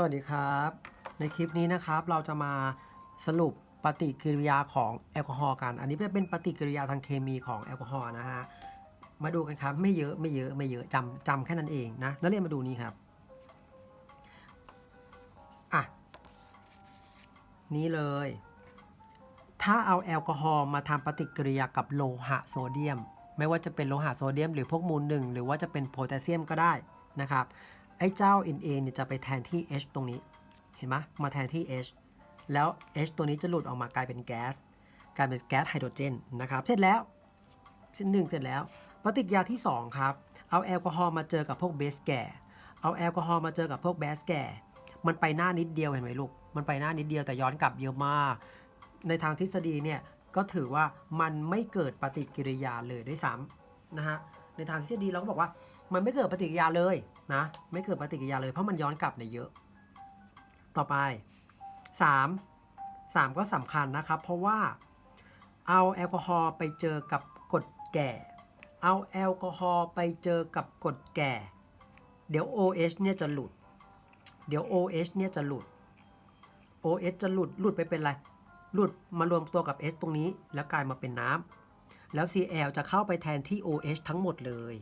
สวัสดีครับ ในคลิปนี้นะครับเราจะมาสรุปปฏิกิริยาของแอลกอฮอล์กัน อันนี้เป็นปฏิกิริยาทางเคมีของแอลกอฮอล์นะฮะมาดูกันครับไม่เยอะไม่เยอะไม่เยอะจำจำแค่นั้นเองนะนักเรียนมาดูนี่ครับอะนี่เลย ถ้าเอาแอลกอฮอล์มาทำปฏิกิริยากับโลหะโซเดียม ไม่ว่าจะเป็นโลหะโซเดียม หรือพวกมูลหนึ่งหรือว่าจะเป็นโพแทสเซียมก็ได้นะครับ ไอ้เจ้า Na เนี่ยจะไปแทนที่ H ตรงนี้ เห็นไหมมาแทนที่ H แล้ว H ตัวนี้จะหลุดออกมากลายเป็นแก๊ส กลายเป็นแก๊สไฮโดรเจนนะครับ เสร็จแล้วสิ้นหนึ่งเสร็จแล้ว ปฏิกิริยาที่ 2 ครับ เอาแอลกอฮอล์มาเจอกับพวกเบสแก่ เอาแอลกอฮอล์มาเจอกับพวกแบสแก่ มันไปหน้านิดเดียวเห็นไหมลูก มันไปหน้านิดเดียวแต่ย้อนกลับเยอะมาก ในทางทฤษฎีเนี่ยก็ถือว่ามันไม่เกิดปฏิกิริยาเลยด้วยซ้ำนะฮะ ในทางทฤษฎีเราก็บอกว่า มันไม่เกิดปฏิกิริยาเลยนะ ไม่เกิดปฏิกิริยาเลยเพราะมันย้อนกลับเนี่ยเยอะ ต่อไป 3 3 ก็สำคัญนะครับ เพราะว่าเอาแอลกอฮอล์ไปเจอกับกรดแก่ เอาแอลกอฮอล์ไปเจอกับกรดแก่ เดี๋ยว OH เนี่ยจะหลุด เดี๋ยว OH เนี่ยจะหลุด OH จะหลุดหลุดไปเป็นอะไร หลุดมารวมตัวกับ H ตรงนี้ แล้วกลายมาเป็นน้ำ แล้ว Cl จะเข้าไปแทนที่ OH ทั้งหมดเลย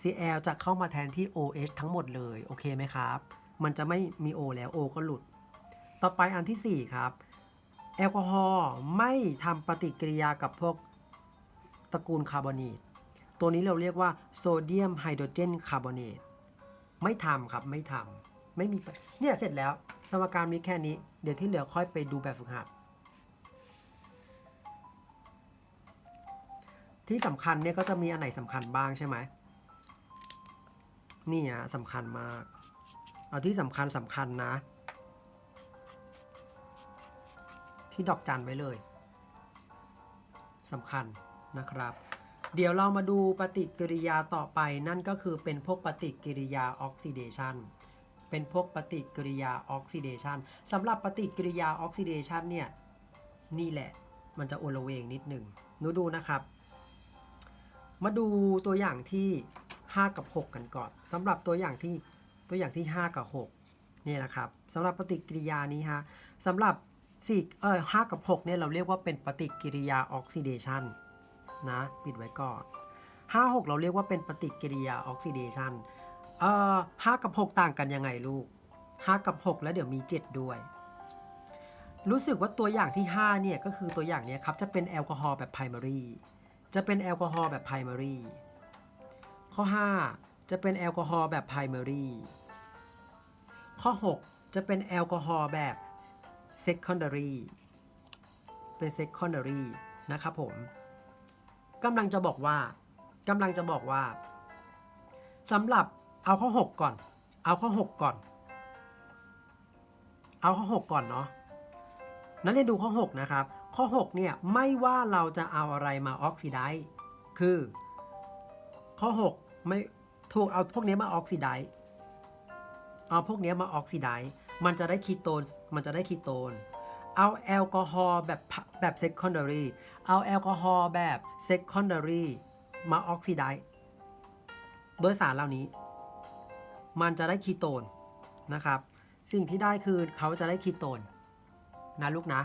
Cl จะเข้ามาแทนที่ OH ทั้งหมดเลย โอเคไหมครับ มันจะไม่มี O แล้ว O ก็หลุด ต่อไปอันที่ 4 ครับ แอลกอฮอล์ไม่ทำปฏิกิริยากับพวกตระกูลคาร์บอเนต ตัวนี้เราเรียกว่าโซเดียมไฮโดรเจนคาร์บอเนต ไม่ทำครับไม่ทำไม่มี เนี่ยเสร็จแล้ว สมการมีแค่นี้ เดี๋ยวที่เหลือค่อยไปดูแบบฝึกหัด ที่สำคัญเนี่ยก็จะมีอันไหนสำคัญบ้างใช่ไหมนี่อะสำคัญมาก เอาที่สำคัญสำคัญนะ ที่ดอกจันไว้เลยสำคัญนะครับ เดี๋ยวเรามาดูปฏิกิริยาต่อไปนั่นก็คือเป็นพวกปฏิกิริยาออกซิเดชันเป็นพวกปฏิกิริยาออกซิเดชันสำหรับปฏิกิริยาออกซิเดชันเนี่ยนี่แหละมันจะโอละเวงนิดหนึ่งนูดูนะครับ มาดูตัวอย่างที่ 5 กับ 6 กันก่อนสำหรับตัวอย่างที่ตัวอย่างที่ 5 กับ 6 นี่ยนะครับสำหรับปฏิกิริยานี้ฮะสำหรับ4เออ5กับ 6 เนี่ยเราเรียกว่าเป็นปฏิกิริยาออกซิเดชันนะปิดไว้ก่อน 5 6 เราเรียกว่าเป็นปฏิกิริยาออกซิเดชันเอ่อ5กับ 6 ต่างกันยังไงลูก 5 กับ 6 แล้วเดี๋ยวมี 7 ด้วย รู้สึกว่าตัวอย่างที่ 5 เนี่ยก็คือตัวอย่างเนี้ยครับจะเป็นแอลกอฮอล์แบบ primary จะเป็นแอลกอฮอล์แบบ primary ข้อ 5 จะเป็นแอลกอฮอล์แบบ primary ข้อ 6 จะเป็นแอลกอฮอล์แบบ secondary เป็น secondary นะครับผมกำลังจะบอกว่ากำลังจะบอกว่าสำหรับเอาข้อ 6 ก่อน เอาข้อ 6 ก่อน เอาข้อ 6 ก่อนเนาะนักเรียนดูข้อ 6 นะครับ ข้อ 6 เนี่ย ไม่ว่าเราจะเอาอะไรมาออกซิไดซ์คือ ข้อ 6 ไม่ถูกเอาพวกนี้มาออกซิไดซ์เอาพวกนี้มาออกซิไดซ์มันจะได้คีโตนมันจะได้คีโตน เอาแอลกอฮอล์แบบแบบ secondary เอาแอลกอฮอล์แบบ secondary มาออกซิไดซ์โดยสารเหล่านี้ มันจะได้คีโตนนะครับ สิ่งที่ได้คือเขาจะได้คีโตนนะลูกนะ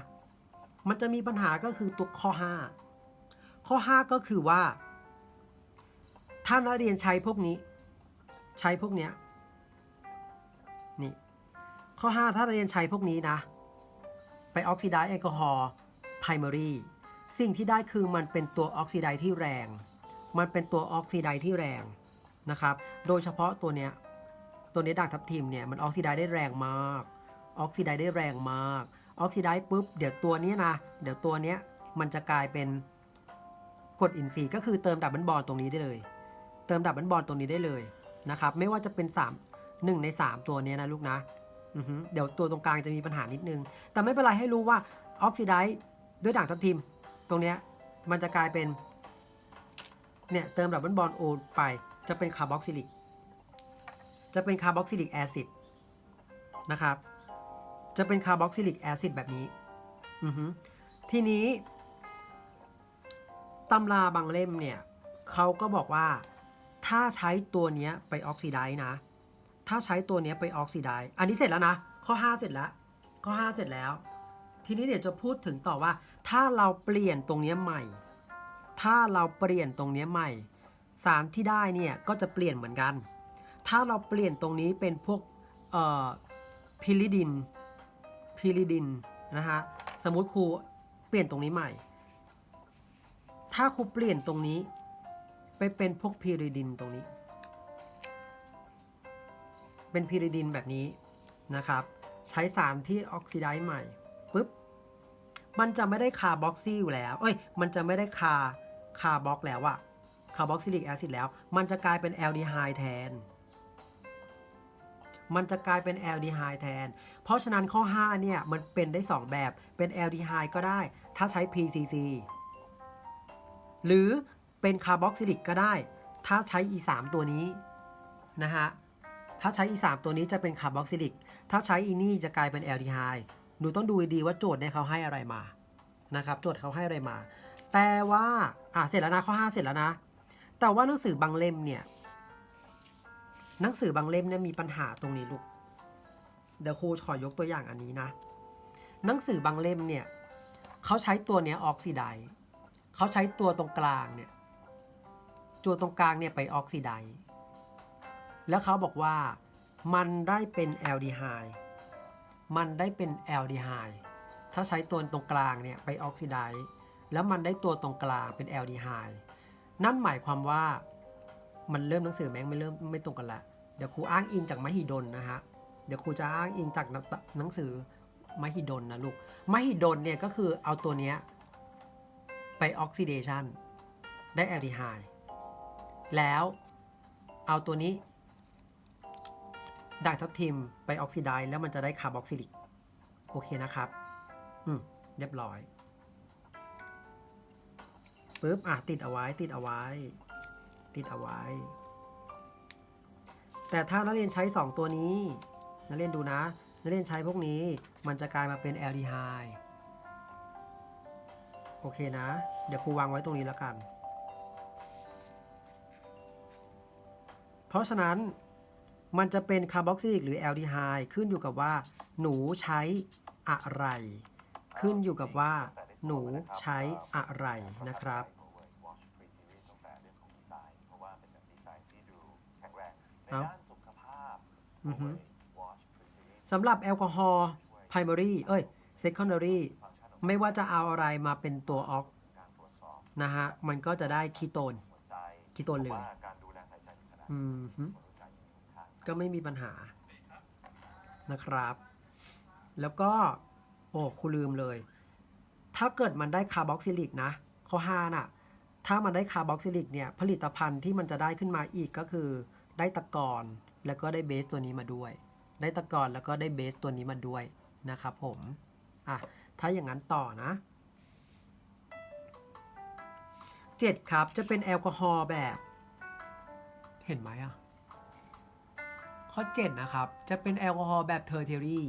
มันจะมีปัญหาก็คือตัวข้อ 5 ข้อ 5 ก็คือว่า ถ้านักเรียนใช้พวกนี้ ใช้พวกเนี้ยนี่ ข้อ 5 ถ้านักเรียนใช้พวกนี้นะ ไปออกซิไดซ์แอลกอฮอล์ primary สิ่งที่ได้คือมันเป็นตัวออกซิไดซ์ที่แรง มันเป็นตัวออกซิไดซ์ที่แรงนะครับ โดยเฉพาะตัวเนี้ย ตัวนี้ด่างทับทิมเนี่ย มันออกซิไดซ์ได้แรงมาก ออกซิไดซ์ได้แรงมาก ออกซิไดซ์ปุ๊บเดี๋ยวตัวนี้นะ เดี๋ยวตัวนี้มันจะกลายเป็นกรดอินทรีย์ก็คือเติมดับเบิลบอลตรงนี้ได้เลย เติมดับเบิลบอลตรงนี้ได้เลยนะครับ ไม่ว่าจะเป็น 3 1 ใน 3 ตัวนี้นะลูกนะเดี๋ยวตัวตรงกลางจะมีปัญหานิดนึง แต่ไม่เป็นไรให้รู้ว่าออกซิไดซ์ด้วยด่างทับทิม ตรงนี้มันจะกลายเป็นเนี่ยเติมดับเบิลบอลโอไปจะเป็นคาร์บอกซิลิก จะเป็นคาร์บอกซิลิกแอซิดนะครับ จะเป็นคาร์บอกซิลิกแอซิดแบบนี้อือฮึทีนี้ตำราบางเล่มเนี่ยเขาก็บอกว่าถ้าใช้ตัวเนี้ยไปออกซิไดซ์นะ ถ้าใช้ตัวเนี้ยไปออกซิไดซ์อันนี้เสร็จแล้วนะ ข้อ 5 เสร็จแล้ว ข้อ 5 เสร็จแล้ว ทีนี้เดี๋ยวจะพูดถึงต่อว่า ถ้าเราเปลี่ยนตรงเนี้ยใหม่ ถ้าเราเปลี่ยนตรงเนี้ยใหม่ สารที่ได้เนี่ยก็จะเปลี่ยนเหมือนกัน ถ้าเราเปลี่ยนตรงนี้เป็นพวกเอ่อพิริดิน พิริดินนะฮะสมมติครูเปลี่ยนตรงนี้ใหม่ ถ้าครูเปลี่ยนตรงนี้ ไปเป็นพวกพิริดินตรงนี้ เป็นพิริดินแบบนี้นะครับ ใช้สารที่ออกซิไดซ์ใหม่ปุ๊บ มันจะไม่ได้คาร์บ็อกซี่อยู่แล้ว เอ้ย มันจะไม่ได้คาคาร์บ็อกแล้วอะคาร์บ็อกซิลิกแอซิดแล้ว มันจะกลายเป็นแอลดีไฮด์แทน มันจะกลายเป็นแอลดีไฮด์แทน เพราะฉะนั้นข้อ 5 เนี่ย มันเป็นได้ 2 แบบ เป็นแอลดีไฮด์ก็ได้ ถ้าใช้ PCC หรือเป็นคาร์บอกซิลิกก็ได้ ถ้าใช้ E3 ตัวนี้นะฮะ ถ้าใช้ E3 ตัวนี้จะเป็นคาร์บอกซิลิก ถ้าใช้อีนี่จะกลายเป็นแอลดีไฮด์หนูต้องดูดีว่าโจทย์เนี่ยเขาให้อะไรมา นะครับ โจทย์เขาให้อะไรมา แต่ว่า อะ เสร็จแล้วนะข้อ 5 เสร็จแล้วนะ แต่ว่าหนังสือบางเล่มเนี่ย หนังสือบางเล่มเนี่ยมีปัญหาตรงนี้ลูก เดี๋ยวครูขอยกตัวอย่างอันนี้นะ หนังสือบางเล่มเนี่ยเขาใช้ตัวเนี้ยออกซิไดซ์เขาใช้ตัวตรงกลางเนี่ยตัวตรงกลางเนี่ยไปออกซิไดซ์แล้วเขาบอกว่ามันได้เป็นแอลดีไฮด์มันได้เป็นแอลดีไฮด์ถ้าใช้ตัวตรงกลางเนี่ยไปออกซิไดซ์แล้วมันได้ตัวตรงกลางเป็นแอลดีไฮด์นั่นหมายความว่า มันเริ่มหนังสือแม่งไม่เริ่มไม่ตรงกันละ เดี๋ยวครูอ้างอิงจากมหิดลนะฮะ เดี๋ยวครูจะอ้างอิงจากหนังสือมหิดลนะลูก มหิดลเนี่ยก็คือเอาตัวเนี้ยไปออกซิเดชันได้แอลดีไฮด์แล้วเอาตัวนี้ด่างทับทิมไปออกซิไดซ์แล้วมันจะได้คาร์บอกซิลิก โอเคนะครับ อืม เรียบร้อยปุ๊บอะติดเอาไว้ติดเอาไว้ ติดเอาไว้ แต่ถ้านักเรียนใช้ 2 ตัวนี้ นักเรียนดูนะ นักเรียนใช้พวกนี้มันจะกลายมาเป็นแอลดีไฮด์โอเคนะ เดี๋ยวครูวางไว้ตรงนี้แล้วกัน เพราะฉะนั้นมันจะเป็นคาร์บอกซิลิกหรือแอลดีไฮด์ขึ้นอยู่กับว่า หนูใช้อะไร ขึ้นอยู่กับว่า หนูใช้อะไรนะครับ ในด้านสุขภาพอือฮึ Watch Pre-Series สำหรับแอลกอฮอล์ primary เอ้ย secondary ฟังก์ชันของไม่ว่าจะเอาอะไรมาเป็นตัวออกการตรวจสอบนะฮะ มันก็จะได้คีโตน หัวใจคีโตนเลย ว่าการดูแลใส่ใจถึงขนาดอืมฮึคนรู้ใจยังมีคุณค่าก็ไม่มีปัญหานะครับ แล้วก็ โอ้ครูลืมเลย ถ้าเกิดมันได้คาร์บอกซิลิกนะข้อ5น่ะ ถ้ามันได้คาร์บอกซิลิกเนี่ย ผลิตภัณฑ์ที่มันจะได้ขึ้นมาอีกก็คือ ได้ตะกอนแล้วก็ได้เบสตัวนี้มาด้วย ได้ตะกอนแล้วก็ได้เบสตัวนี้มาด้วยนะครับผมอะถ้าอย่างนั้นต่อนะ 7 ครับจะเป็นแอลกอฮอล์แบบ เห็นไหมอะข้อ 7 นะครับ จะเป็นแอลกอฮอล์แบบเทอร์เทอรี่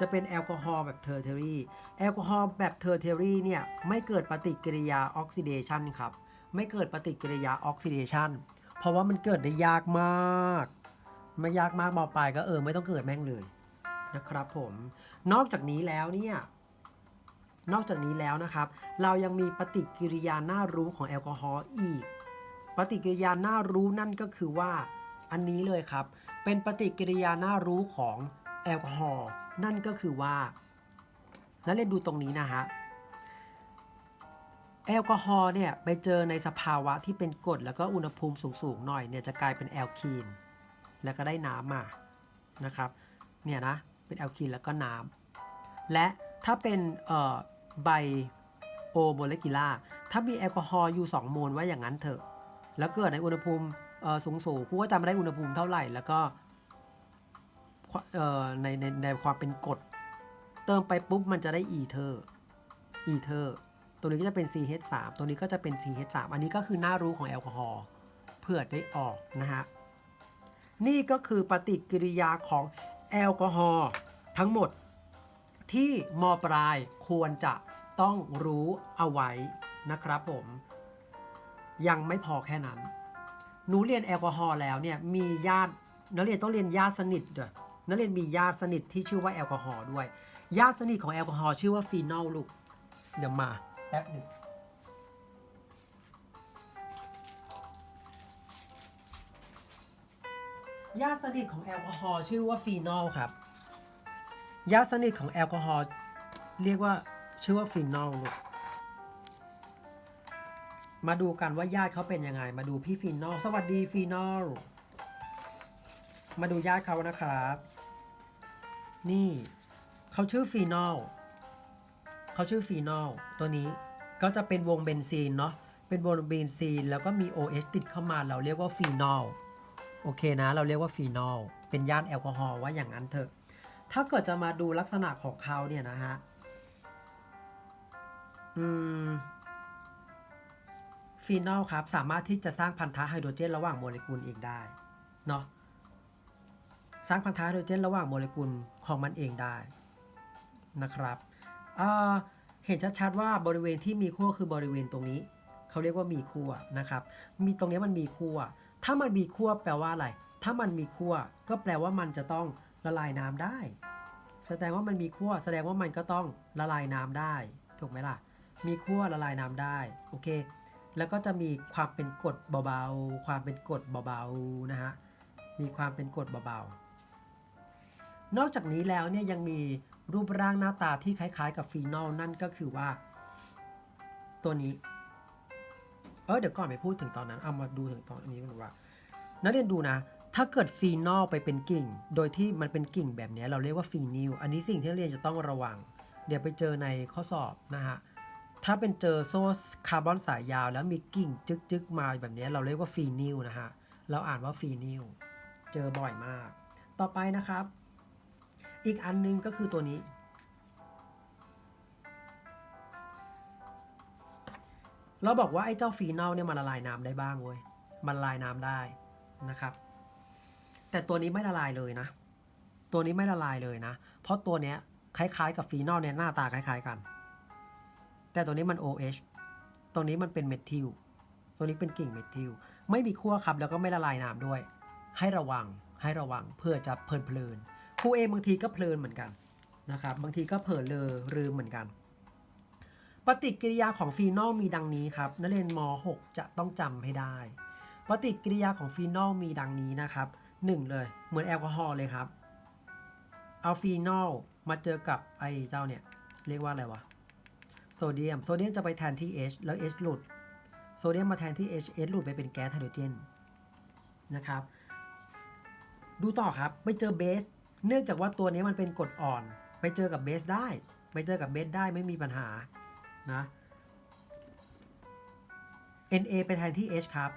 จะเป็นแอลกอฮอล์แบบเทอร์เทอรี่แอลกอฮอล์แบบเทอร์เทอรี่เนี่ยไม่เกิดปฏิกิริยาออกซิเดชันครับ ไม่เกิดปฏิกิริยาออกซิเดชัน เพราะว่ามันเกิดได้ยากมาก ไม่ยากมากมอปลายก็เออไม่ต้องเกิดแม่งเลยนะครับผมนอกจากนี้แล้วเนี่ยนอกจากนี้แล้วนะครับ เรายังมีปฏิกิริยาน่ารู้ของแอลกอฮอล์อีก ปฏิกิริยาน่ารู้นั่นก็คือว่าอันนี้เลยครับ เป็นปฏิกิริยาน่ารู้ของแอลกอฮอล์นั่นก็คือว่า แล้วเล่นดูตรงนี้นะฮะ แอลกอฮอล์เนี่ยไปเจอในสภาวะที่เป็นกรดแล้วก็อุณหภูมิสูงๆหน่อยเนี่ยจะกลายเป็นแอลคีนแล้วก็ได้น้ำมานะครับเนี่ยนะเป็นแอลคีนแล้วก็น้ำและถ้าเป็นไบโอโมเลกุล่าถ้ามีแอลกอฮอล์อยู่2โมลไว้อย่างนั้นเถอะแล้วเกิดในอุณหภูมิสูงสูงๆครูก็จำไม่ได้อุณหภูมิเท่าไหร่ แล้วก็ในในในความเป็นกรดเติมไปปุ๊บมันจะได้อีเทอร์อีเทอร์ ตัวนี้ก็จะเป็น CH3 ตัวนี้ก็จะเป็น CH3 อันนี้ก็คือหน้ารู้ของแอลกอฮอล์เพื่อได้ออกนะฮะ นี่ก็คือปฏิกิริยาของแอลกอฮอล์ทั้งหมดที่มปลายควรจะต้องรู้เอาไว้นะครับผม ยังไม่พอแค่นั้น หนูเรียนแอลกอฮอล์แล้วเนี่ยมีญาตินักเรียนต้องเรียนญาติสนิทด้วยนักเรียนมีญาติสนิทที่ชื่อว่าแอลกอฮอล์ด้วย ญาติสนิทของแอลกอฮอล์ชื่อว่าฟีนอลลูกเดี๋ยวมา แป๊บหนึ่งญาติสนิทของแอลกอฮอล์ชื่อว่าฟีนอลครับญาติสนิทของแอลกอฮอล์เรียกว่าชื่อว่าฟีนอลลูกมาดูกันว่าญาติเขาเป็นยังไง มาดูพี่ฟีนอลสวัสดีฟีนอลมาดูญาติเขานะครับ นี่เขาชื่อฟีนอล เขาชื่อฟีนอลตัวนี้ก็จะเป็นวงเบนซีนเนาะเป็นวงเบนซีนแล้วก็มี OH ติดเข้ามาเราเรียกว่าฟีนอลโอเคนะ เราเรียกว่าฟีนอลเป็นย่านแอลกอฮอล์ว่าอย่างนั้นเถอะ ถ้าเกิดจะมาดูลักษณะของเขาเนี่ยนะฮะอืมฟีนอลครับ สามารถที่จะสร้างพันธะไฮโดรเจนระหว่างโมเลกุลเองได้เนาะสร้างพันธะไฮโดรเจนระหว่างโมเลกุลของมันเองได้นะครับ เห็นชัดๆว่าบริเวณที่มีขั้วคือบริเวณตรงนี้ เขาเรียกว่ามีขั้วนะครับ มีตรงนี้มันมีขั้วถ้ามันมีขั้วแปลว่าอะไร ถ้ามันมีขั้วก็แปลว่ามันจะต้องละลายน้ำได้ แสดงว่ามันมีขั้วแสดงว่ามันก็ต้องละลายน้ำได้ ถูกไหมล่ะ มีขั้วละลายน้ำได้ โอเค แล้วก็จะมีความเป็นกรดเบาๆ ความเป็นกรดเบาๆ นะฮะ มีความเป็นกรดเบาๆ นอกจากนี้แล้วเนี่ยยังมี รูปร่างหน้าตาที่คล้ายๆ กับฟีนอลนั่นก็คือว่า ตัวนี้ เออเดี๋ยวก่อนไปพูดถึงตอนนั้น เอามาดูถึงตอนนี้กันว่า นักเรียนดูนะ ถ้าเกิดฟีนอลไปเป็นกิ่ง โดยที่มันเป็นกิ่งแบบนี้เราเรียกว่าฟีนิล อันนี้สิ่งที่เรียนจะต้องระวัง เดี๋ยวไปเจอในข้อสอบนะฮะ ถ้าเป็นเจอโซ่คาร์บอนสายยาว แล้วมีกิ่งจึกๆมาแบบนี้เราเรียกว่าฟีนิลนะฮะ เราอ่านว่าฟีนิล เจอบ่อยมาก ต่อไปนะครับ อีกอันนึงก็คือตัวนี้ เราบอกว่าไอ้เจ้าฟีนอลเนี่ยมันละลายน้ำได้บ้างเว้ย มันละลายน้ำได้นะครับ แต่ตัวนี้ไม่ละลายเลยนะ ตัวนี้ไม่ละลายเลยนะ เพราะตัวเนี้ยคล้ายๆกับฟีนอลเนี่ยหน้าตาคล้าย ๆกัน แต่ตัวนี้มัน OH ตัวนี้มันเป็นเมทิล ตัวนี้เป็นกิ่งเมทิล ไม่มีขั้วครับแล้วก็ไม่ละลายน้ำด้วย ให้ระวัง ให้ระวังเพื่อจะเพลินเพลิน ครูเองบางทีก็เพลินเหมือนกันนะครับบางทีก็เผลอเลอลืมเหมือนกัน ปฏิกิริยาของฟีนอลมีดังนี้ครับนักเรียนม .6 จะต้องจำให้ได้ ปฏิกิริยาของฟีนอลมีดังนี้นะครับ 1 เลยเหมือนแอลกอฮอล์เลยครับเอาฟีนอลมาเจอกับไอ้เจ้าเนี่ยเรียกว่าอะไรวะโซเดียม โซเดียมจะไปแทนที่ H แล้ว H หลุด โซเดียมมาแทนที่ H H หลุดไปเป็นแก๊สไฮโดรเจนนะครับ ดูต่อครับ ไปเจอเบส เนื่องจากว่าตัวนี้มันเป็นกรดอ่อน ไปเจอกับเบสได้ ไปเจอกับเบสได้ไม่มีปัญหานะ Na ไปแทนที่ H ครับ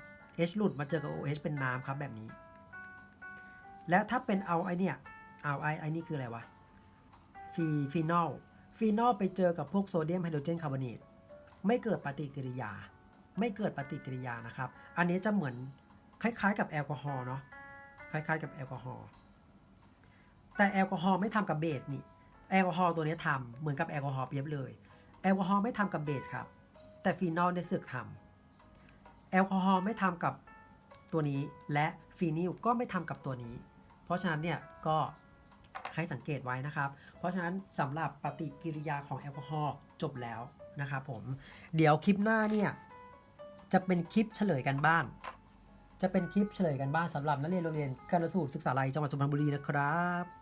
H หลุดมาเจอกับ OH เป็นน้ำครับแบบนี้ และถ้าเป็นเอาไอเนี่ยเอาไอไอนี่คืออะไรวะฟีฟีนอลฟีนอลไปเจอกับพวกโซเดียมไฮโดรเจนคาร์บอเนตไม่เกิดปฏิกิริยา ไม่เกิดปฏิกิริยานะครับ อันนี้จะเหมือนคล้ายๆกับแอลกอฮอล์เนาะคล้ายๆกับแอลกอฮอล์ แต่แอลกอฮอล์ไม่ทำกับเบสนี่แอลกอฮอล์ตัวนี้ทำเหมือนกับแอลกอฮอล์เปรียบเลย แอลกอฮอล์ไม่ทำกับเบสครับ แต่ฟีนอลเนี่ยเสือกทำแอลกอฮอล์ไม่ทำกับตัวนี้และฟีนิลก็ไม่ทำกับตัวนี้ เพราะฉะนั้นเนี่ยก็ให้สังเกตไว้นะครับ เพราะฉะนั้นสำหรับปฏิกิริยาของแอลกอฮอล์จบแล้วนะครับผม เดี๋ยวคลิปหน้าเนี่ยจะเป็นคลิปเฉลยกันบ้าน จะเป็นคลิปเฉลยกันบ้านสำหรับนักเรียนโรงเรียนการสูตรศึกษาลัยจังหวัดสุพรรณบุรีนะครับ